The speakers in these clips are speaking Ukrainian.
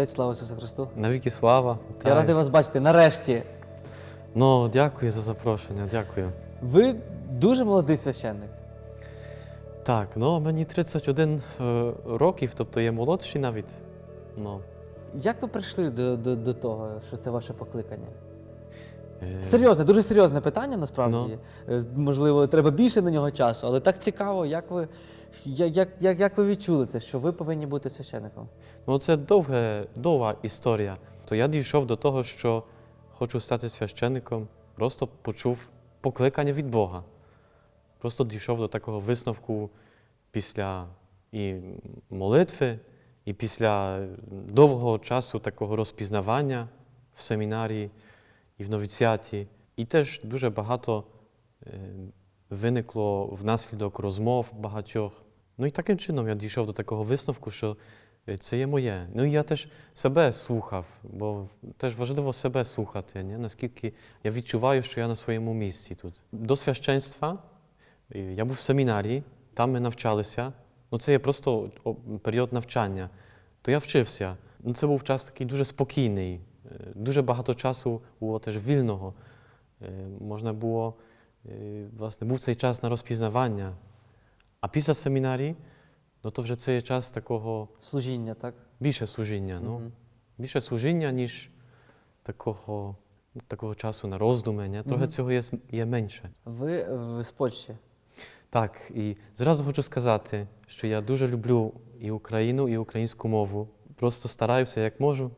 Отець, слава Ісусу Христу. Навіки слава. Я Так. радий вас бачити нарешті. Ну, дякую за запрошення, дякую. Ви дуже молодий священник. Так, ну мені 31 е, років, тобто я молодший навіть. Ну, Як ви прийшли до, до, до того, що це ваше покликання? Е, Серйозне, дуже серйозне питання насправді. Е, Можливо, треба більше на нього часу, але так цікаво, як ви, як, як, як ви відчули це, що ви повинні бути священником? Ну, це довге, довга історія. То я дійшов до того, що хочу стати священником, просто почув покликання від Бога. Просто дійшов до такого висновку після і молитви, і після довгого часу такого розпізнавання в семінарії і в новіціаті. І теж дуже багато е, виникло внаслідок розмов багатьох. Ну і таким чином я дійшов до такого висновку, що е, це є моє. Ну і я теж себе слухав, бо теж важливо себе слухати, ні? наскільки я відчуваю, що я на своєму місці тут. До священства е, я був в семінарії, там ми навчалися. Ну, це є просто період навчання. То я вчився. Ну, це був час такий дуже спокійний. Е, Дуже багато часу було теж вільного. Е, Можна було, е, власне, був цей час на розпізнавання. А після семінарії, ну то вже це є час такого Служіння, так? більше служіння. Ну, Мгм. Більше служіння, ніж такого, такого часу на роздуми. ні? Трохи Мгм. цього є, є менше. Ви, ви з Польщі. Так, і зразу хочу сказати, що я дуже люблю і Україну, і українську мову. Просто стараюся як можу,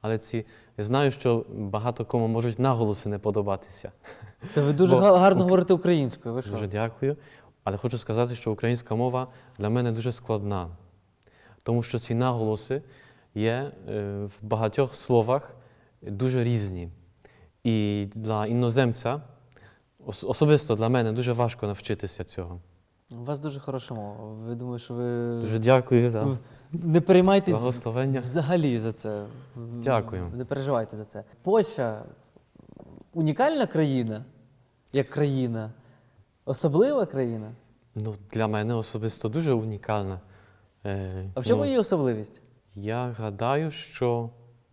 але ці знаю, що багато кому можуть наголоси не подобатися. Та ви дуже Бо гарно Ук- говорите українською. Ви що? Дуже дякую. Але хочу сказати, що українська мова для мене дуже складна, тому що ці наголоси є е, в багатьох словах дуже різні. І для іноземця, ос- особисто для мене, дуже важко навчитися цього. У вас дуже хороша мова. Ви думаю, що ви Дуже дякую за Ну, не переймайтесь благословення. взагалі за це. Дякую. Не переживайте за це. Польща унікальна країна, як країна, особлива країна. Ну, для мене особисто дуже унікальна. Е, А в чому ну, її особливість? Я гадаю, що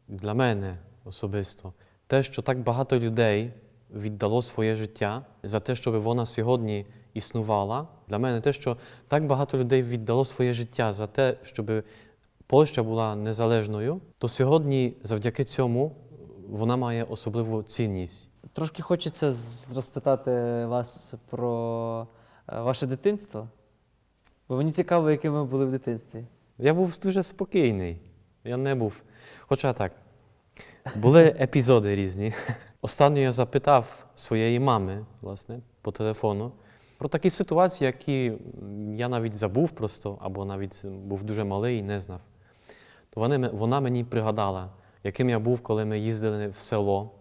для мене особисто те, що так багато людей віддало своє життя за те, щоб вона сьогодні існувала. Для мене те, що так багато людей віддало своє життя за те, щоб Польща була незалежною, то сьогодні, завдяки цьому, вона має особливу цінність. Трошки хочеться розпитати вас про е, ваше дитинство. Бо мені цікаво, яким ви були в дитинстві. Я був дуже спокійний. Я не був. Хоча так, були епізоди різні. Останньо я запитав своєї мами, власне, по телефону про такі ситуації, які я навіть забув просто, або навіть був дуже малий і не знав. То вони, вона мені пригадала, яким я був, коли ми їздили в село,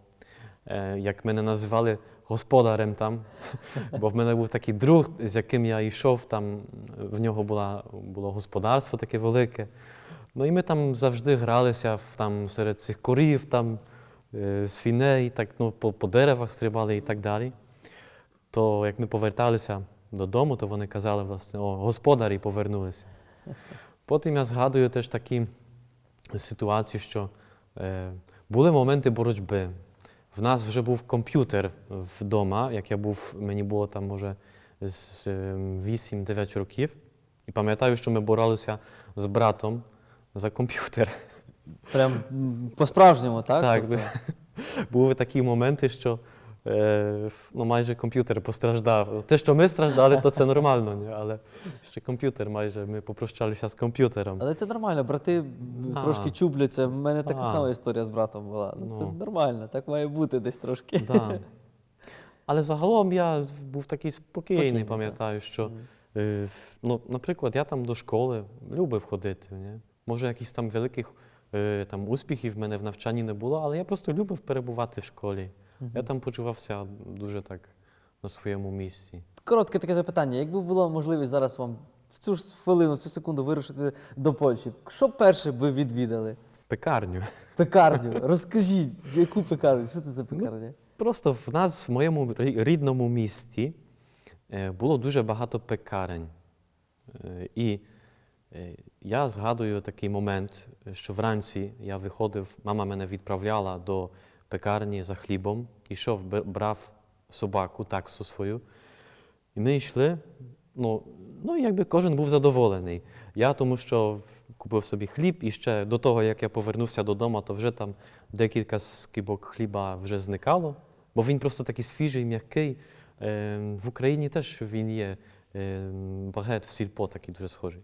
е, як мене називали господарем там. Бо в мене був такий друг, з яким я йшов, там в нього була, було господарство таке велике. Ну і ми там завжди гралися там, серед цих корів, там, е, свиней, так, ну, по, по деревах стрибали і так далі. То як ми поверталися додому, то вони казали, власне, о, господарі повернулися. Потім я згадую теж такі ситуації, що е, були моменти боротьби. В нас вже був комп'ютер вдома, як я був, мені було там, може, з е, 8-9 років. І пам'ятаю, що ми боролися з братом за комп'ютер. Прям по-справжньому, так? Так, Тобто, Були такі моменти, що е, ну, майже комп'ютер постраждав. Те, що ми страждали, то це нормально, ні? але ще комп'ютер майже ми попрощалися з комп'ютером. Але це нормально, брати А. трошки чубляться. У мене така А. сама історія з братом була. Ну, це Ну. нормально, так має бути десь трошки. Да. Але загалом я був такий спокійний, Спокійний, пам'ятаю, що, е, ну, наприклад, я там до школи любив ходити. Ні? Може, якихось там великих е, там, успіхів в мене в навчанні не було, але я просто любив перебувати в школі. Я там почувався дуже так на своєму місці. Коротке таке запитання. Якби була можливість зараз вам в цю ж хвилину, в цю секунду вирушити до Польщі, що перше ви відвідали? Пекарню. Пекарню. Розкажіть, яку пекарню? Що це за пекарня? Просто в нас в моєму рідному місті е, було дуже багато пекарень. Е, І Е, Я згадую такий момент, що вранці я виходив, мама мене відправляла до пекарні за хлібом, ішов, брав собаку, таксу свою. І ми йшли. Ну, ну якби кожен був задоволений. Я тому що купив собі хліб, і ще до того, як я повернувся додому, то вже там декілька скибок хліба вже зникало, бо він просто такий свіжий, м'який. Е, В Україні теж він є. е, Багет в сільпо такий дуже схожий.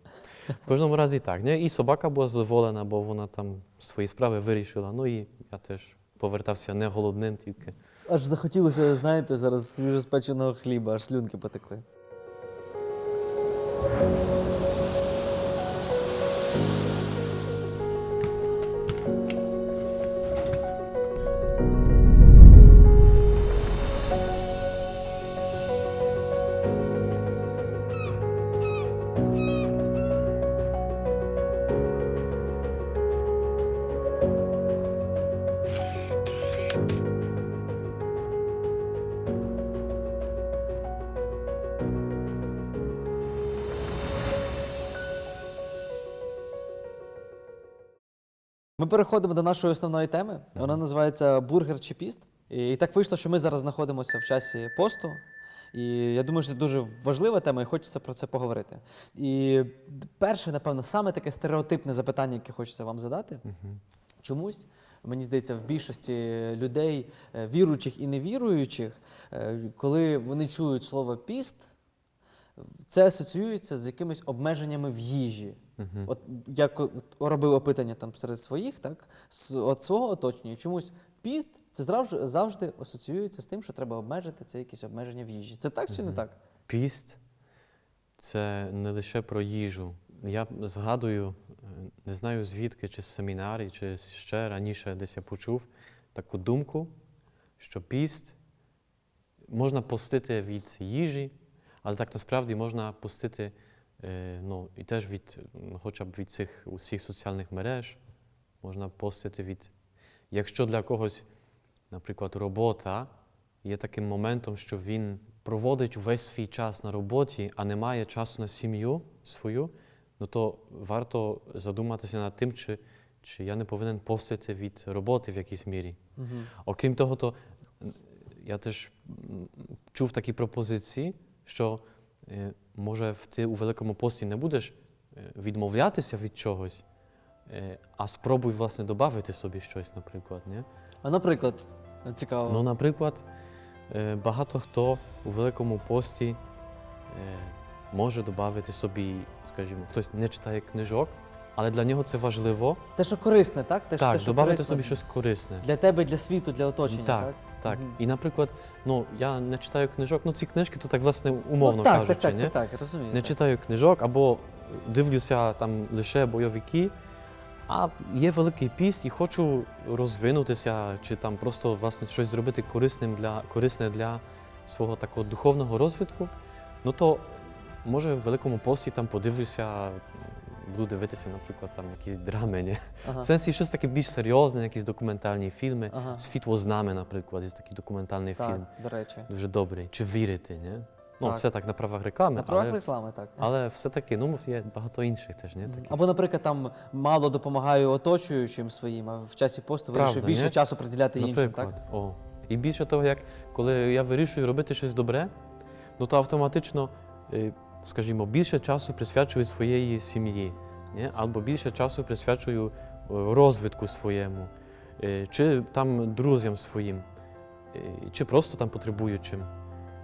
В кожному разі так. І собака була задоволена, бо вона там свої справи вирішила. Ну і я теж повертався не голодним тільки. Аж захотілося, знаєте, зараз свіжоспеченого хліба, аж слюнки потекли. Переходимо до нашої основної теми. Вона називається бургер чи піст. І так вийшло, що ми зараз знаходимося в часі посту. І я думаю, що це дуже важлива тема, і хочеться про це поговорити. І перше, напевно, саме таке стереотипне запитання, яке хочеться вам задати. Чомусь, мені здається, в більшості людей, е, віруючих і невіруючих, е, коли вони чують слово піст, це асоціюється з якимись обмеженнями в їжі. Мгм. От я робив опитання там серед своїх, так, з от свого оточення, чомусь піст це завжди, завжди асоціюється з тим, що треба обмежити це якісь обмеження в їжі. Це так чи не так? Піст це не лише про їжу. Я згадую, не знаю звідки, чи з семінарі, чи ще раніше десь я почув таку думку, що піст можна постити від їжі, але так насправді можна постити е, ну, і теж від, хоча б від цих усіх соціальних мереж, можна постити від. Якщо для когось, наприклад, робота є таким моментом, що він проводить весь свій час на роботі, а не має часу на сім'ю свою, ну то варто задуматися над тим, чи, чи я не повинен постити від роботи в якійсь мірі. Угу. Окрім того, то я теж чув такі пропозиції, що е, може в ти у Великому пості не будеш е, відмовлятися від чогось, е, а спробуй, власне, додати собі щось, наприклад. Ні? А наприклад, цікаво. Ну, наприклад, багато хто у Великому пості може додати собі, скажімо, хтось не читає книжок, але для нього це важливо. те, що корисне, так? Те, що- так, що додати корисне собі щось корисне. для тебе, для світу, для оточення. Так, Так, Так, Мгм. і наприклад, ну я не читаю книжок, ну ці книжки то так власне умовно ну, так, кажучи, так, так, ні? так, так, розумію. не так. читаю книжок або дивлюся там лише бойовики, а є великий піст і хочу розвинутися, чи там просто власне щось зробити корисним для корисне для свого такого духовного розвитку. Ну то може в великому пості там подивлюся, буду дивитися, наприклад, там якісь драми. Ні? Ага. В сенсі щось таке більш серйозне, якісь документальні фільми. Ага. Світло з нами, наприклад, є такий документальний Так, фільм. до речі. Дуже добрий. Чи вірити, ні? Ну, Так. це так на правах реклами, На правах але, реклами, так. але все-таки, ну, є багато інших теж, ні? Таких. Або, наприклад, там мало допомагаю оточуючим своїм, а в часі посту вирішив більше ні? часу приділяти іншим, так? О. І більше того, як коли я вирішую робити щось добре, ну то автоматично, е, скажімо, більше часу присвячую своєї сім'ї, або більше часу присвячую е, розвитку своєму, е, чи там друзям своїм, е, чи просто там потребуючим.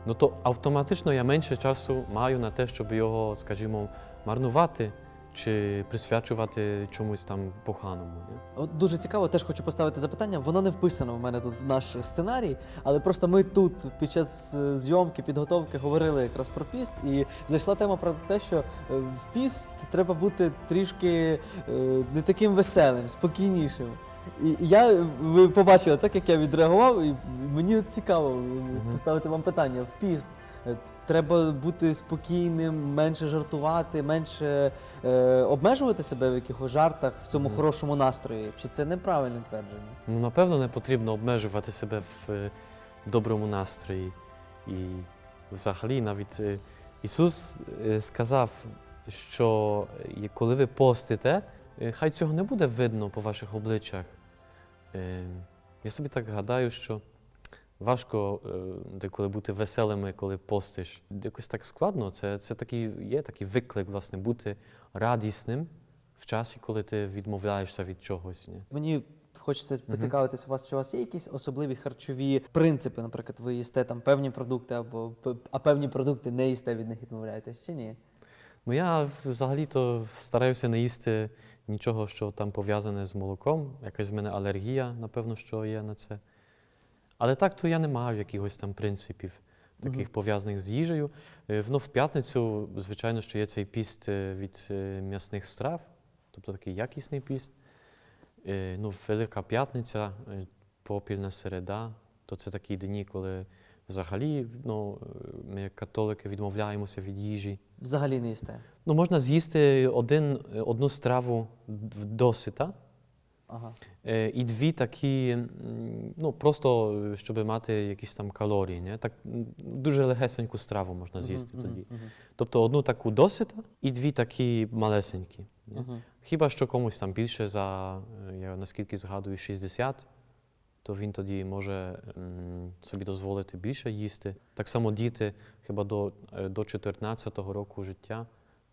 Ну то автоматично я менше часу маю на те, щоб його, скажімо, марнувати чи присвячувати чомусь там поганому. Ні? От дуже цікаво, теж хочу поставити запитання. Воно не вписано в мене тут в наш сценарій, але просто ми тут під час е, зйомки, підготовки говорили якраз про піст, і зайшла тема про те, що е, в піст треба бути трішки е, не таким веселим, спокійнішим. І я, ви побачили, так як я відреагував, і мені цікаво поставити вам питання. В піст треба бути спокійним, менше жартувати, менше е, обмежувати себе в якихось жартах в цьому хорошому настрої. Чи це неправильне твердження? Ну, напевно, не потрібно обмежувати себе в е, доброму настрої. І взагалі навіть е, Ісус е, сказав, що е, коли ви постите, е, хай цього не буде видно по ваших обличчях. Е, Я собі так гадаю, що важко е, деколи бути веселими, коли постиш. Якось так складно. Це, це такий, є такий виклик, власне, бути радісним в часі, коли ти відмовляєшся від чогось. Ні? Мені хочеться поцікавитись у вас, чи у вас є якісь особливі харчові принципи, наприклад, ви їсте там певні продукти, або а певні продукти не їсте, від них відмовляєтесь, чи ні? Ну я взагалі-то стараюся не їсти нічого, що там пов'язане з молоком. Якась в мене алергія, напевно, що є на це. Але так, то я не маю якихось там принципів, таких пов'язаних з їжею. Е, Ну, в п'ятницю, звичайно, що є цей піст е, від е, м'ясних страв, тобто такий якісний піст. Е, Ну, Велика п'ятниця, е, попільна середа, то це такі дні, коли взагалі ну, е, ми, як католики, відмовляємося від їжі. Взагалі не їсте. Ну, можна з'їсти один, одну страву досита Ага. і дві такі, ну, просто щоб мати якісь там калорії. Не? Так, дуже легесеньку страву можна з'їсти Мгм, тоді. мгм, Тобто одну таку досита і дві такі малесенькі. не? мгм. Хіба що комусь там більше за, я наскільки згадую, 60, то він тоді може м, собі дозволити більше їсти. Так само діти, хіба до, до 14-го року життя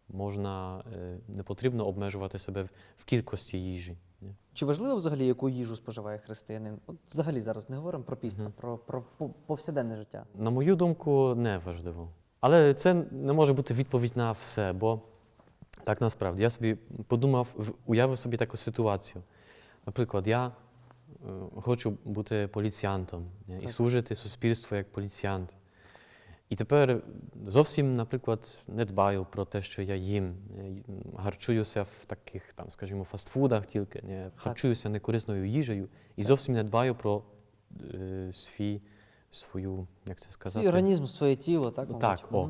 можна, не потрібно обмежувати себе в кількості їжі. Ні. Чи важливо взагалі, яку їжу споживає християнин? От взагалі зараз не говоримо про піст, Мгм. про, про повсякденне життя. На мою думку, не важливо. Але це не може бути відповідь на все, бо так насправді я собі подумав, уявив собі таку ситуацію. Наприклад, я е, хочу бути поліціянтом і Так. служити суспільству як поліціянт. І тепер зовсім, наприклад, не дбаю про те, що я їм. Е, Харчуюся в таких, там, скажімо, фастфудах тільки, ні, харчуюся некорисною їжею і зовсім не дбаю про е, свій, свою, як це сказати? Свій організм, своє тіло, так? Ну, мабуть? так, о.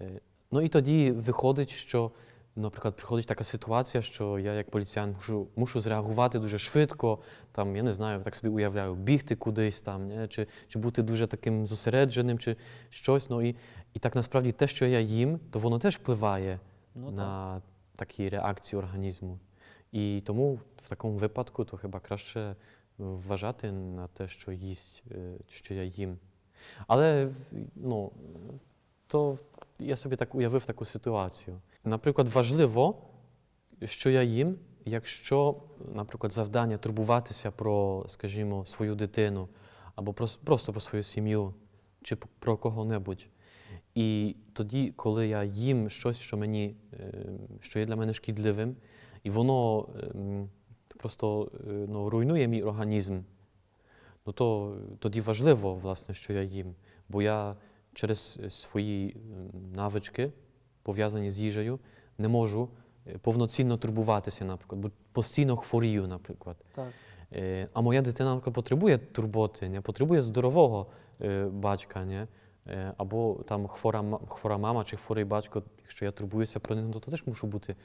Е, Ну і тоді виходить, що, наприклад, приходить така ситуація, що я як поліціян мушу, мушу зреагувати дуже швидко, там, я не знаю, так собі уявляю, бігти кудись там, ні? Чи, чи бути дуже таким зосередженим, чи щось. Ну, і, і так насправді те, що я їм, то воно теж впливає Ну, так. на такі реакції організму. І тому в такому випадку то хіба краще вважати на те, що їсть, е, що я їм. Але ну, то я собі так уявив таку ситуацію. Наприклад, важливо, що я їм, якщо, наприклад, завдання турбуватися про, скажімо, свою дитину або про, просто про свою сім'ю чи про кого-небудь. І тоді, коли я їм щось, що мені, е, що є для мене шкідливим, і воно ем, просто е, ну, руйнує мій організм, ну то тоді важливо, власне, що я їм. Бо я через свої ем, навички, пов'язані з їжею, не можу е, повноцінно турбуватися, наприклад, бо постійно хворію, наприклад. Так. Е, А моя дитина наприклад, потребує турботи, не? потребує здорового е, батька, не? Або там хвора, хвора мама чи хворий батько, якщо я турбуюся про них, ну, то теж мушу бути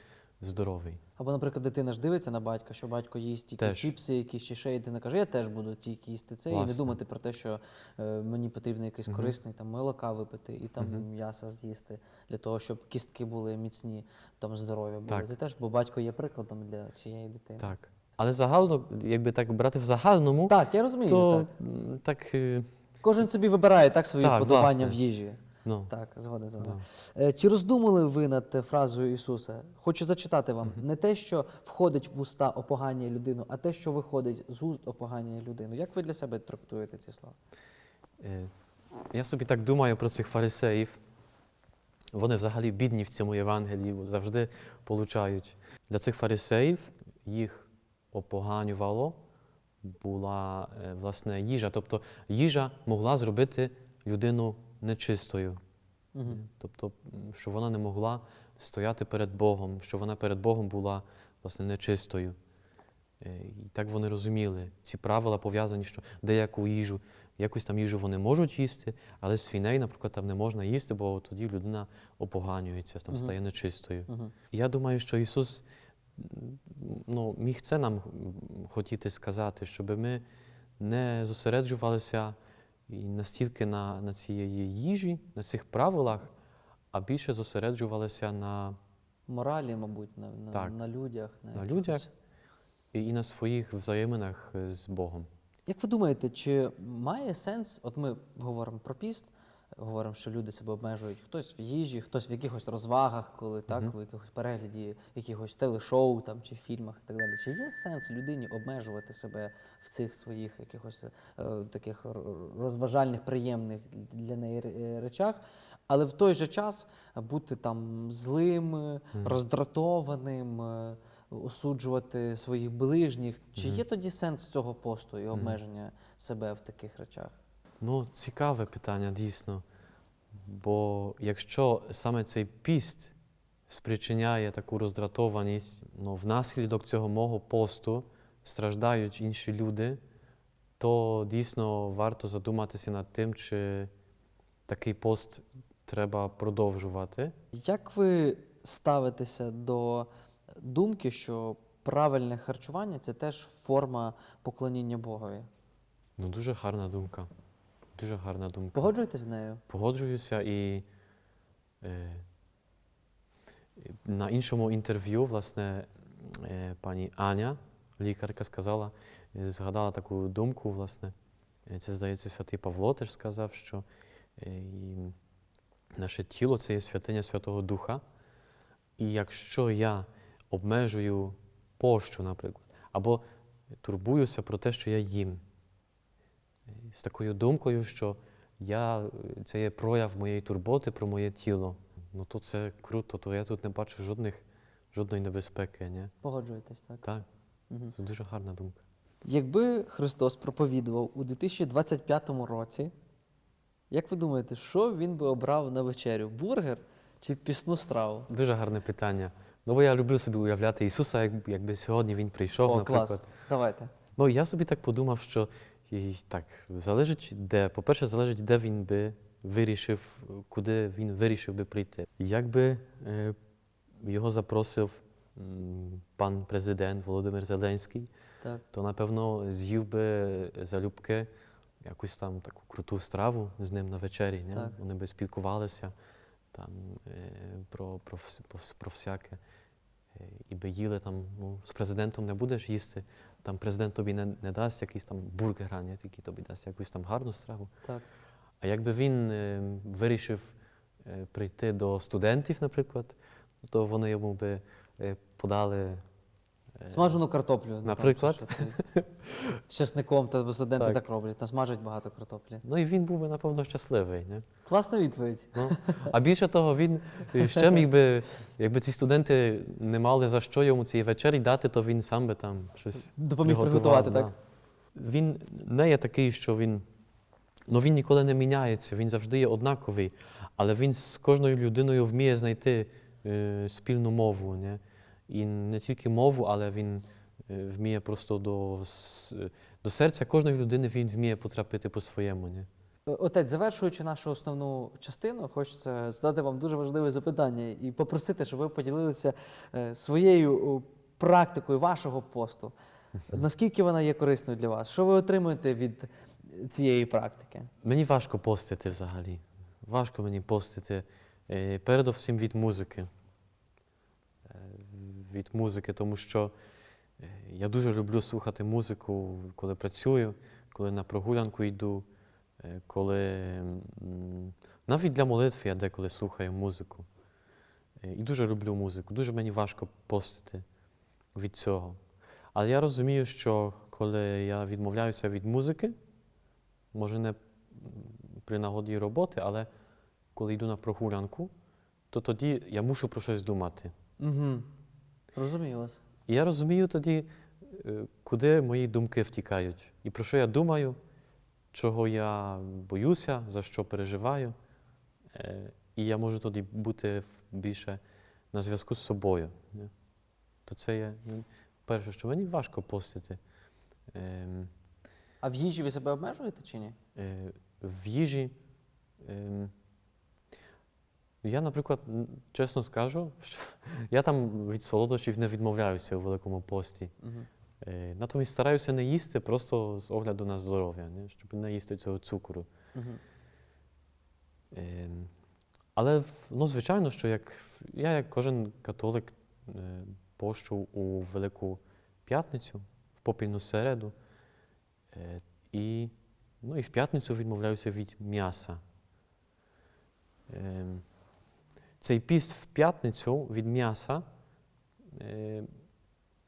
здоровий. Або, наприклад, дитина ж дивиться на батька, що батько їсть тільки Теж. чіпси, якісь чи ще, і дитина каже, я теж буду тільки їсти це, і не думати про те, що е, мені потрібно якийсь Мгм. корисний там молока випити і там Мгм. м'яса з'їсти для того, щоб кістки були міцні, там здорові були. Так. Це теж, бо батько є прикладом для цієї дитини. Так. Але загально, якби так брати в загальному, Так, я розумію. то так. так, е, Кожен собі вибирає так свої Так, подобання власне. в їжі. Ну, Так, згоден з вами. Е, Чи роздумали ви над е, фразою Ісуса? Хочу зачитати вам не те, що входить в уста опоганює людину, а те, що виходить з уст опоганює людину. Як ви для себе трактуєте ці слова? Е, Я собі так думаю про цих фарисеїв. Вони взагалі бідні в цьому Євангелії, бо завжди получають. Для цих фарисеїв їх опоганювало була е, власне їжа. Тобто їжа могла зробити людину нечистою. Угу. Тобто, що вона не могла стояти перед Богом, що вона перед Богом була власне нечистою. Е, І так вони розуміли. Ці правила пов'язані, що деяку їжу, якусь там їжу вони можуть їсти, але свиней, наприклад, там не можна їсти, бо тоді людина опоганюється, там Мгм. стає нечистою. Угу. І Я думаю, що Ісус ну, міг це нам хотіти сказати, щоб ми не зосереджувалися і настільки на, на цієї їжі, на цих правилах, а більше зосереджувалися на Моралі, мабуть, на, на, Так. на людях. На на людях. і і на своїх взаєминах з Богом. Як ви думаєте, чи має сенс, от ми говоримо про піст, говоримо, що люди себе обмежують хтось в їжі, хтось в якихось розвагах, коли так, в якихось перегляді, якихось телешоу там, чи фільмах і так далі. Чи є сенс людині обмежувати себе в цих своїх якихось е, таких розважальних, приємних для неї речах, але в той же час бути там злим, е, роздратованим, е, осуджувати своїх ближніх. Чи є тоді сенс цього посту і обмеження себе в таких речах? Ну, цікаве питання, дійсно. Бо якщо саме цей піст спричиняє таку роздратованість, ну, внаслідок цього мого посту страждають інші люди, то дійсно варто задуматися над тим, чи такий пост треба продовжувати. Як ви ставитеся до думки, що правильне харчування це теж форма поклоніння Богові? Ну, дуже гарна думка. Дуже гарна думка. Погоджуєтесь з нею? Погоджуюся і е, на іншому інтерв'ю, власне, е, пані Аня, лікарка, сказала, е, згадала таку думку, власне, е, це, здається, святий Павло теж сказав, що е, наше тіло це є святиня Святого Духа. І якщо я обмежую пощу, наприклад, або турбуюся про те, що я їм, з такою думкою, що я, це є прояв моєї турботи про моє тіло, ну то це круто, то я тут не бачу жодних, жодної небезпеки. Ні? Погоджуєтесь, так? Так, Мгм. це дуже гарна думка. Якби Христос проповідував у 2025 році, як ви думаєте, що він би обрав на вечерю? Бургер чи пісну страву? Дуже гарне питання. Ну, бо я люблю собі уявляти Ісуса, якби сьогодні Він прийшов, О, наприклад. клас. Давайте. Ну, я собі так подумав, що і, так, залежить де. По-перше, залежить, де він би вирішив, куди він вирішив би прийти. Якби е, його запросив пан президент Володимир Зеленський, Так. то напевно з'їв би залюбки якусь там таку круту страву з ним на вечері. Так. Вони би спілкувалися там, е, про, про, про, про всяке. Е, І би їли там, ну, з президентом не будеш їсти, там президент тобі не, не дасть якийсь там бургер, а ні, тільки тобі дасть якусь там гарну страву. Так. А якби він е, вирішив е, прийти до студентів, наприклад, то вони йому би е, подали. Е, Смажену картоплю. ну, Наприклад. З чесником, та студенти так. Так. роблять, насмажать багато картоплі. Ну і він був би, напевно, щасливий. Не? Класна відповідь. Ну, а більше того, він е, ще міг би, якби ці студенти не мали за що йому цієї вечері дати, то він сам би там щось Допоміг приготувати, да. так? Він не є такий, що він. Ну він ніколи не міняється, він завжди є однаковий, але він з кожною людиною вміє знайти е, спільну мову. Не? І не тільки мову, але він е, вміє просто до, до серця кожної людини він вміє потрапити по-своєму. Не? Отець, завершуючи нашу основну частину, хочеться задати вам дуже важливе запитання і попросити, щоб ви поділилися е, своєю практикою вашого посту. Наскільки вона є корисною для вас? Що ви отримуєте від цієї практики? Мені важко постити взагалі. Важко мені постити. е, Передовсім від музики. Від музики, тому що е, я дуже люблю слухати музику, коли працюю, коли на прогулянку йду, е, коли навіть для молитви я деколи слухаю музику. Е, І дуже люблю музику. Дуже мені важко постити від цього. Але я розумію, що коли я відмовляюся від музики, може не при нагоді роботи, але коли йду на прогулянку, то тоді я мушу про щось думати. Угу. Розумію вас. І я розумію тоді, е, куди мої думки втікають, і про що я думаю, чого я боюся, за що переживаю. Е, І я можу тоді бути більше на зв'язку з собою. То це є ну, перше, що мені важко постити. Ем, А в їжі ви себе обмежуєте чи ні? Е, в їжі. Ем, Я, наприклад, чесно скажу, що я там від солодощів не відмовляюся у Великому пості. Угу. Е, Натомість стараюся не їсти просто з огляду на здоров'я, не? щоб не їсти цього цукру. Угу. Ем, Але ну, звичайно, що як я, як кожен католик, е, пощу у Велику П'ятницю, в попільну середу, е, і, ну, і в п'ятницю відмовляюся від м'яса. Е, Цей піст в п'ятницю від м'яса, е,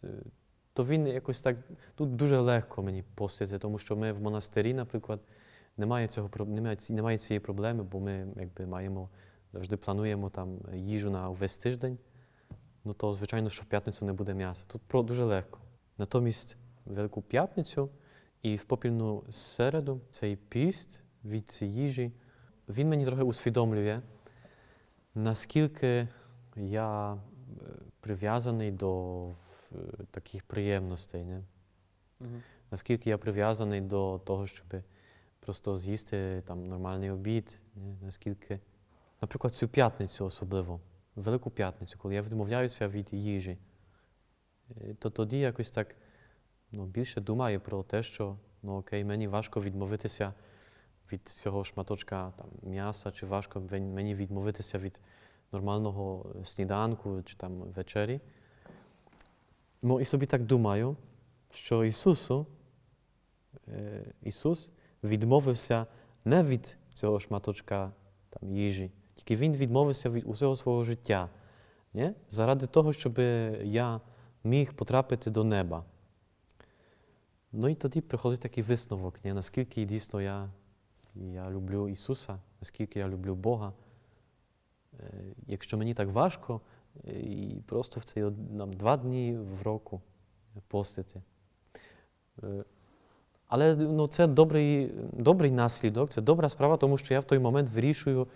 е, то він якось так тут дуже легко мені постити, тому що ми в монастирі, наприклад, немає, цього, немає, цієї проблеми, бо ми якби маємо завжди плануємо там їжу на весь тиждень. Ну то, звичайно, що в п'ятницю не буде м'яса. Тут дуже легко. Натомість Велику п'ятницю і в попільну середу цей піст від їжі, він мені трохи усвідомлює, наскільки я е, прив'язаний до таких приємностей. Не? Наскільки я прив'язаний до того, щоб просто з'їсти там нормальний обід, ні? наскільки, наприклад, цю п'ятницю особливо, Велику п'ятницю, коли я відмовляюся від їжі, е, то тоді якось так ну, більше думаю про те, що ну окей, мені важко відмовитися від цього шматочка там, м'яса, чи важко мені відмовитися від нормального сніданку чи там вечері. Ну і собі так думаю, що Ісусу, е, Ісус відмовився не від цього шматочка там, їжі, тільки Він відмовився від усього свого життя, не? заради того, щоб я міг потрапити до неба. Ну і тоді приходить такий висновок, не? наскільки дійсно я, я люблю Ісуса, наскільки я люблю Бога. Е, Якщо мені так важко, е, і просто в цей нам, два дні в року постити. Е, Але ну, це добрий, добрий наслідок, це добра справа, тому що я в той момент вирішую,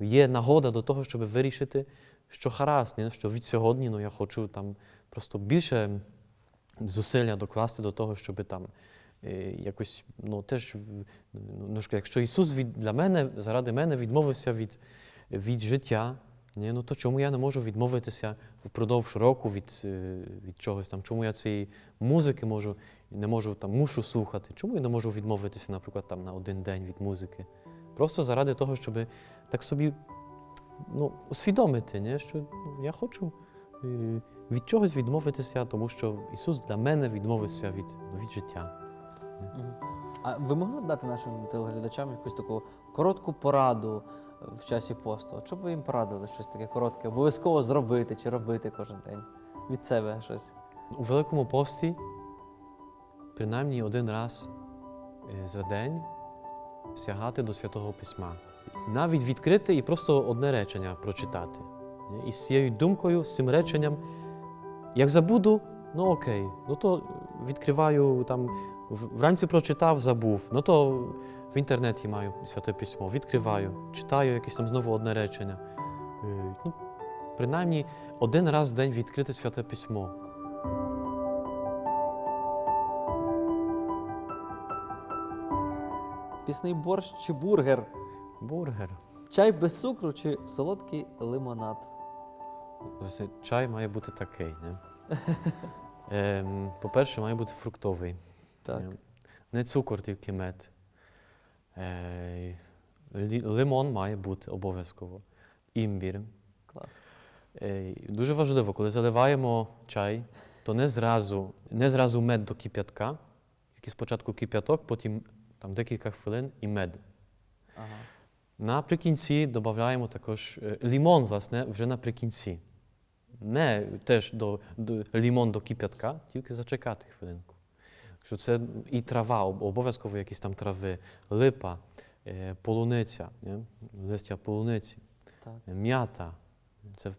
є нагода до того, щоб вирішити, що гаразд, ні, що від сьогодні ну, я хочу там просто більше зусилля докласти до того, щоб там якось, ну теж, ну, якщо Ісус від, для мене, заради мене відмовився від, від життя, ні, ну то чому я не можу відмовитися впродовж року від, е, від чогось там? Чому я цієї музики можу, не можу там мушу слухати? Чому я не можу відмовитися, наприклад, там на один день від музики? Просто заради того, щоб так собі ну, усвідомити, ні, що ну, я хочу е, від чогось відмовитися, тому що Ісус для мене відмовився від, ну, від життя. А ви могли б дати нашим телеглядачам якусь таку коротку пораду е, в часі посту? Що б ви їм порадили щось таке коротке, обов'язково зробити чи робити кожен день? Від себе щось. У Великому пості принаймні один раз е, за день сягати до Святого Письма. Навіть відкрити і просто одне речення прочитати. І з цією думкою, з цим реченням, як забуду, ну окей, ну то відкриваю там, вранці прочитав, забув, ну то в інтернеті маю святе письмо, відкриваю, читаю якесь там знову одне речення. Е, Ну, принаймні один раз в день відкрити святе письмо. Пісний борщ чи бургер? Бургер. Чай без цукру чи солодкий лимонад? Чай має бути такий. Не? Ем, по-перше, має бути фруктовий. Так. Е, Не цукор, тільки мед. Е, лимон має бути обов'язково. Імбір. Клас. Е, дуже важливо, коли заливаємо чай, то не зразу, не зразу мед до кип'ятка, тільки спочатку кип'яток, потім там, декілька хвилин і мед. Ага. Наприкінці додаємо також е, лімон, власне, вже наприкінці. Не теж до, до лімон до кип'ятка, тільки зачекати хвилинку. Що це і трава, обов'язково якісь там трави, липа, е, полуниця, листя полуниці, е, м'ята. Це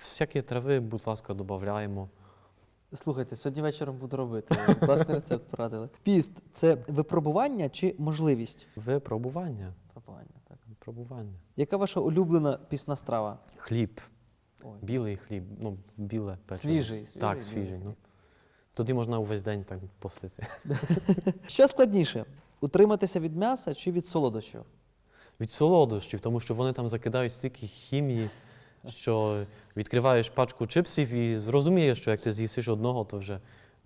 всякі трави, будь ласка, додаємо. Слухайте, сьогодні вечором буду робити. Класний рецепт порадили. Піст це випробування чи можливість? Випробування. Випробування, так. Випробування. Яка ваша улюблена пісна страва? Хліб, Ой. білий хліб, ну, біле печиво. Свіжий, свіжий. Так, білий свіжий. Ну. Тоді можна увесь день так послити. Що складніше? Утриматися від м'яса чи від солодощів? Від солодощів, тому що вони там закидають стільки хімії, що відкриваєш пачку чипсів і зрозумієш, що як ти з'їсиш одного, то вже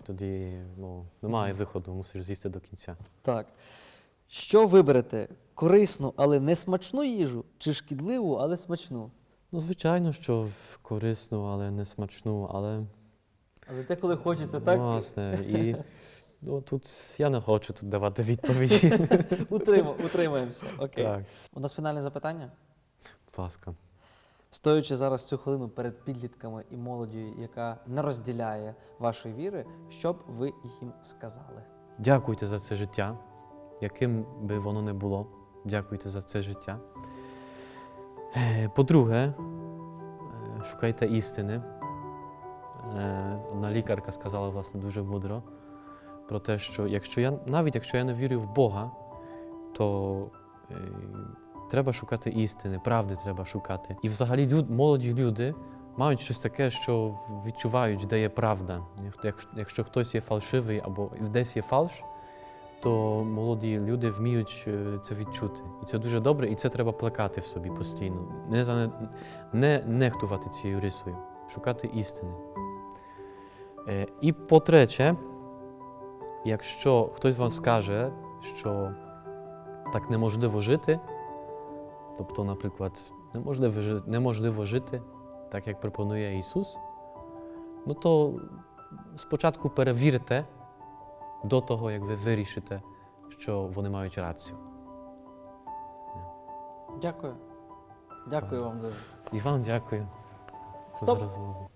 тоді ну, немає виходу, мусиш з'їсти до кінця. Так. Що виберете? Корисну, але не смачну їжу, чи шкідливу, але смачну? Ну, звичайно, що корисну, але не смачну, але Але те, коли хочеться, так? власне. І ну, тут я не хочу тут давати відповіді. Утриму, утримаємося. Окей. Так, У нас фінальне запитання. будь ласка. Стоячи зараз цю хвилину перед підлітками і молоддю, яка не розділяє вашої віри, що б ви їм сказали? Дякуйте за це життя, яким би воно не було. Дякуйте за це життя. Е, По-друге, е, шукайте істини. Е, Одна лікарка сказала, власне, дуже мудро про те, що якщо я, навіть якщо я не вірю в Бога, то е, треба шукати істини, правди треба шукати. І взагалі люд, молоді люди мають щось таке, що відчувають, де є правда. Якщо, якщо хтось є фальшивий або десь є фальш, то молоді люди вміють е, це відчути. І це дуже добре, і це треба плекати в собі постійно. Не, не нехтувати цією рисою, шукати істини. Е, І по-третє, якщо хтось вам скаже, що так неможливо жити, тобто, наприклад, неможливо, жи- неможливо жити так, як пропонує Ісус, ну то спочатку перевірте до того, як ви вирішите, що вони мають рацію. Дякую. Дякую вам дуже. І вам дякую Стоп. за розмову.